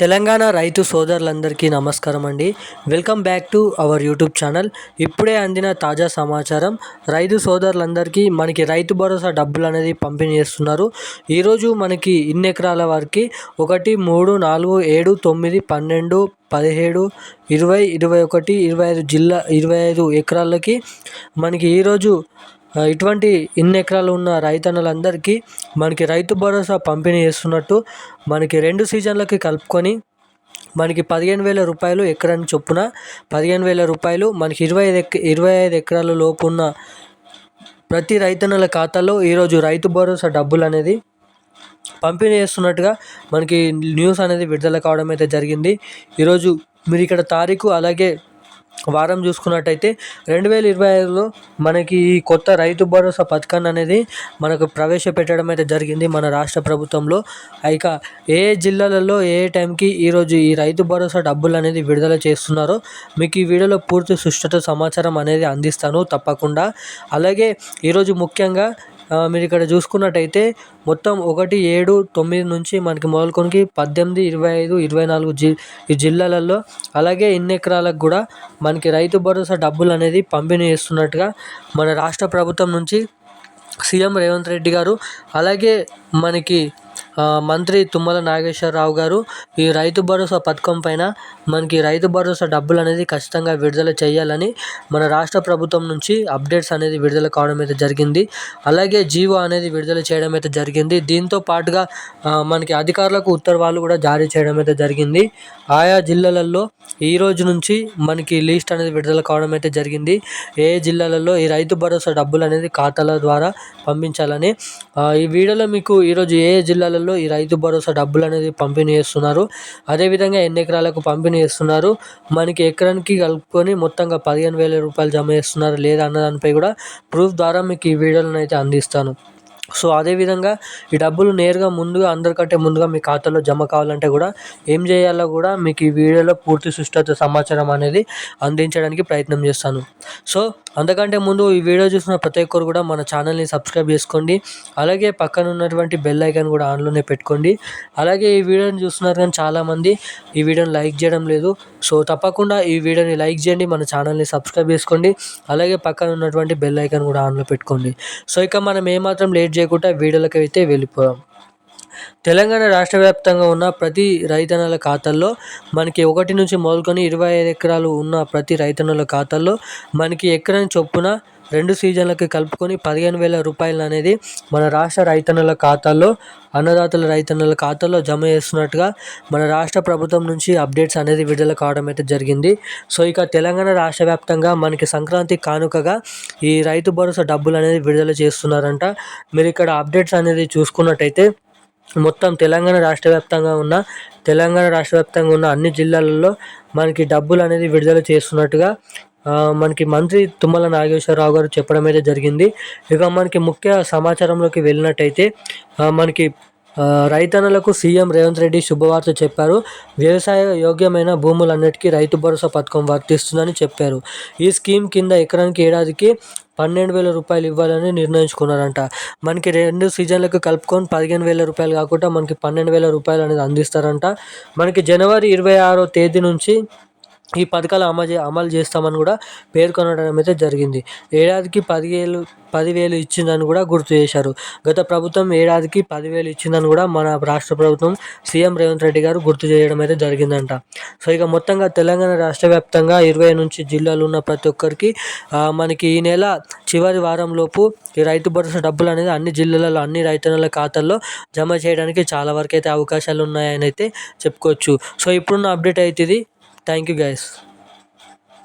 తెలంగాణ రైతు సోదరులందరికీ నమస్కారం అండి. Welcome back to our YouTube channel. ఇప్పుడే అందిన తాజా సమాచారం రైతు సోదరులందరికీ మనకి రైతు భరోసా డబ్బులు అనేది పంపిణీ చేస్తున్నారు. ఈరోజు మనకి ఇన్ని ఎకరాల వారికి ఒకటి మూడు నాలుగు ఏడు తొమ్మిది పన్నెండు పదిహేడు ఇరవై ఇరవై ఒకటి ఇరవై ఐదు జిల్లా ఇరవై ఐదు ఎకరాలకి మనకి ఈరోజు ఇటువంటి ఇన్ని ఎకరాలు ఉన్న రైతన్నలందరికీ మనకి రైతు భరోసా పంపిణీ చేస్తున్నట్టు మనకి రెండు సీజన్లకి కలుపుకొని మనకి పదిహేను వేల రూపాయలు ఎకరానికి చొప్పున పదిహేను వేల రూపాయలు మనకి ఇరవై ఐదు ఎక ఇరవై ఐదు ఎకరాల లోపు ఉన్న ప్రతి రైతన్నల ఖాతాలో ఈరోజు రైతు భరోసా డబ్బులు అనేది పంపిణీ చేస్తున్నట్టుగా మనకి న్యూస్ అనేది విడుదల కావడం అయితే జరిగింది. ఈరోజు మీరు ఇక్కడ తారీఖు అలాగే వారం చూసుకున్నట్టయితే రెండు వేల ఇరవై ఐదులో మనకి ఈ కొత్త రైతు భరోసా పథకాన్ని అనేది మనకు ప్రవేశపెట్టడం అయితే జరిగింది మన రాష్ట్ర ప్రభుత్వంలో. ఇక ఏ జిల్లాలలో ఏ టైంకి ఈరోజు ఈ రైతు భరోసా డబ్బులు అనేది విడుదల చేస్తున్నారో మీకు ఈ వీడియోలో పూర్తి సుష్ట సమాచారం అనేది అందిస్తాను తప్పకుండా. అలాగే ఈరోజు ముఖ్యంగా మీరు ఇక్కడ చూసుకున్నట్టయితే మొత్తం ఒకటి ఏడు తొమ్మిది నుంచి మనకి మొదలుకొని పద్దెనిమిది ఇరవై ఐదు ఇరవై నాలుగు జి ఈ జిల్లాలలో అలాగే ఇన్ని ఎకరాలకు కూడా మనకి రైతు భరోసా డబ్బులు అనేది పంపిణీ చేస్తున్నట్టుగా మన రాష్ట్ర ప్రభుత్వం నుంచి సీఎం రేవంత్ రెడ్డి గారు అలాగే మనకి మంత్రి తుమ్మల నాగేశ్వరరావు గారు ఈ రైతు భరోసా పథకం పైన మనకి రైతు భరోసా డబ్బులు అనేది ఖచ్చితంగా విడుదల చేయాలని మన రాష్ట్ర ప్రభుత్వం నుంచి అప్డేట్స్ అనేది విడుదల కావడం అయితే జరిగింది. అలాగే జీవో అనేది విడుదల చేయడం అయితే జరిగింది. దీంతో పాటుగా మనకి అధికారులకు ఉత్తర్వాలు కూడా జారీ చేయడం అయితే జరిగింది. ఆయా జిల్లాలలో ఈ రోజు నుంచి మనకి లిస్ట్ అనేది విడుదల కావడం అయితే జరిగింది. ఏ జిల్లాలలో ఈ రైతు భరోసా డబ్బులు అనేది ఖాతాల ద్వారా పంపించాలని ఈ వీడియోలో మీకు ఈరోజు ఏ జిల్లాలలో ఈ రైతు భరోసా డబ్బులు అనేది పంపిణీ చేస్తున్నారు. అదేవిధంగా ఎన్ని ఎకరాలకు పంపిణీ చేస్తున్నారు? మనకి ఎకరానికి కలుపుకొని మొత్తంగా పదిహేను వేల రూపాయలు జమ చేస్తున్నారు లేదా అన్న దానిపై కూడా ప్రూఫ్ ద్వారా మీకు ఈ వీడియోలను అయితే అందిస్తాను. సో అదేవిధంగా ఈ డబ్బులు నేరుగా ముందుగా అందరికంటే ముందుగా మీ ఖాతాలో జమ కావాలంటే కూడా ఏం చేయాలో కూడా మీకు ఈ వీడియోలో పూర్తి సుష్ట సమాచారం అనేది అందించడానికి ప్రయత్నం చేస్తాను. సో అంతకంటే ముందు ఈ వీడియో చూసిన ప్రతి ఒక్కరు కూడా మన ఛానల్ని సబ్స్క్రైబ్ చేసుకోండి. అలాగే పక్కన ఉన్నటువంటి బెల్ ఐకాన్ కూడా ఆన్లోనే పెట్టుకోండి. అలాగే ఈ వీడియోని చూస్తున్నారు కానీ చాలామంది ఈ వీడియోని లైక్ చేయడం లేదు. సో తప్పకుండా ఈ వీడియోని లైక్ చేయండి మన ఛానల్ని సబ్స్క్రైబ్ చేసుకోండి. అలాగే పక్కన ఉన్నటువంటి బెల్ ఐకాన్ కూడా ఆన్లో పెట్టుకోండి. సో ఇక మనం ఏమాత్రం లేట్ చేయకుండా వీడియోలకి అయితే వెళ్ళిపోదాం. తెలంగాణ రాష్ట్ర వ్యాప్తంగా ఉన్న ప్రతి రైతన్నల ఖాతాల్లో మనకి ఒకటి నుంచి మొదలుకొని ఇరవై ఐదు ఎకరాలు ఉన్న ప్రతి రైతన్నల ఖాతాల్లో మనకి ఎకరం చొప్పున రెండు సీజన్లకి కలుపుకొని పదిహేను వేల రూపాయలు అనేది మన రాష్ట్ర రైతన్నల ఖాతాల్లో అన్నదాతల రైతన్నల ఖాతాల్లో జమ చేస్తున్నట్టుగా మన రాష్ట్ర ప్రభుత్వం నుంచి అప్డేట్స్ అనేది విడుదల కావడం అయితే జరిగింది. సో ఇక తెలంగాణ రాష్ట్ర వ్యాప్తంగా మనకి సంక్రాంతి కానుకగా ఈ రైతు భరోసా డబ్బులు అనేది విడుదల చేస్తున్నారంట. మీరు ఇక్కడ అప్డేట్స్ అనేది చూసుకున్నట్టయితే మొత్తం తెలంగాణ రాష్ట్ర వ్యాప్తంగా ఉన్న తెలంగాణ రాష్ట్ర వ్యాప్తంగా ఉన్న అన్ని జిల్లాలలో మనకి డబ్బులు అనేది విడుదల చేస్తున్నట్టుగా మనకి మంత్రి తుమ్మల నాగేశ్వరరావు గారు చెప్పడం అయితే జరిగింది. ఇక మనకి ముఖ్య సమాచారంలోకి వెళ్ళినట్టయితే మనకి రైతన్నలకు సీఎం రేవంత్ రెడ్డి శుభవార్త చెప్పారు. వ్యవసాయ యోగ్యమైన భూములన్నిటికీ రైతు భరోసా పథకం వర్తిస్తుందని చెప్పారు. ఈ స్కీమ్ కింద ఎకరానికి ఏడాదికి పన్నెండు వేల రూపాయలు ఇవ్వాలని నిర్ణయించుకున్నారంట. మనకి రెండు సీజన్లకు కలుపుకొని పదిహేను వేల రూపాయలు కాకుండా మనకి పన్నెండు వేల రూపాయలు అనేది అందిస్తారంట. మనకి జనవరి ఇరవై ఆరో తేదీ నుంచి ఈ పథకాలు అమలు అమలు చేస్తామని కూడా పేర్కొనడం అయితే జరిగింది. ఏడాదికి పదివేలు పదివేలు ఇచ్చిందని కూడా గుర్తు చేశారు. గత ప్రభుత్వం ఏడాదికి పదివేలు ఇచ్చిందని కూడా మన రాష్ట్ర ప్రభుత్వం సీఎం రేవంత్ రెడ్డి గారు గుర్తు చేయడం అయితే జరిగిందంట. సో ఇక మొత్తంగా తెలంగాణ రాష్ట్ర వ్యాప్తంగా ఇరవై నుంచి జిల్లాలు ఉన్న ప్రతి ఒక్కరికి మనకి ఈ నెల చివరి వారంలోపు ఈ రైతు భరోసా డబ్బులు అనేది అన్ని జిల్లాలలో అన్ని రైతన్నల ఖాతాల్లో జమ చేయడానికి చాలా వరకు అయితే అవకాశాలు ఉన్నాయని అయితే చెప్పుకోవచ్చు. సో ఇప్పుడున్న అప్డేట్ అయితే ఇది. Thank you guys